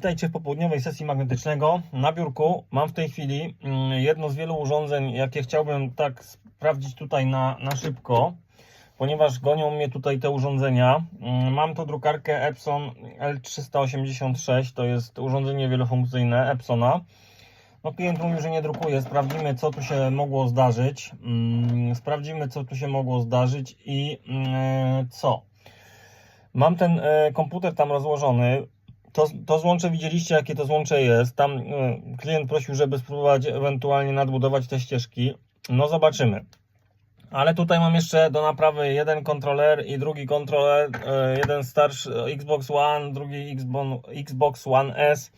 Witajcie w popołudniowej sesji magnetycznego. Na biurku mam w tej chwili mm, jedno z wielu urządzeń, jakie chciałbym tak sprawdzić tutaj na, na szybko, ponieważ gonią mnie tutaj te urządzenia. Mm, Mam tu drukarkę Epson L386, to jest urządzenie wielofunkcyjne Epsona. No klient mówił, że nie drukuje. Sprawdzimy, co tu się mogło zdarzyć. Mm, Sprawdzimy, co tu się mogło zdarzyć i mm, co. Mam ten e, komputer tam rozłożony. To, to złącze widzieliście, jakie to złącze jest. Tam e, klient prosił, żeby spróbować ewentualnie nadbudować te ścieżki. No zobaczymy. Ale tutaj mam jeszcze do naprawy jeden kontroler i drugi kontroler. e, Jeden starszy Xbox One, drugi Xbox, One S.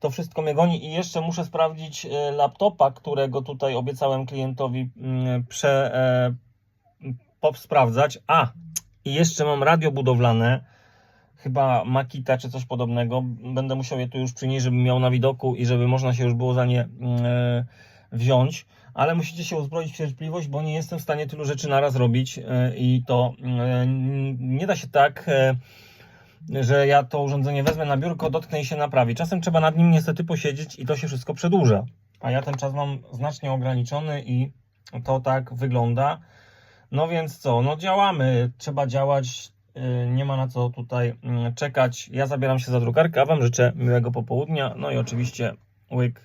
To wszystko mnie goni i jeszcze muszę sprawdzić e, laptopa, którego tutaj obiecałem klientowi mm, prze, e, pop sprawdzać. A, i jeszcze mam radio budowlane, chyba Makita czy coś podobnego. Będę musiał je tu już przynieść, żebym miał na widoku i żeby można się już było za nie e, wziąć. Ale musicie się uzbroić w cierpliwość, bo nie jestem w stanie tylu rzeczy naraz robić e, i to e, nie da się tak, że ja to urządzenie wezmę na biurko, dotknę i się naprawi. Czasem trzeba nad nim niestety posiedzieć i to się wszystko przedłuża. A ja ten czas mam znacznie ograniczony i to tak wygląda. No więc co, no działamy, trzeba działać, nie ma na co tutaj yy, czekać. Ja zabieram się za drukarkę, a Wam życzę miłego popołudnia. No i oczywiście łyk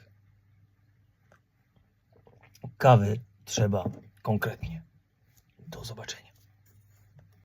kawy trzeba konkretnie. Do zobaczenia.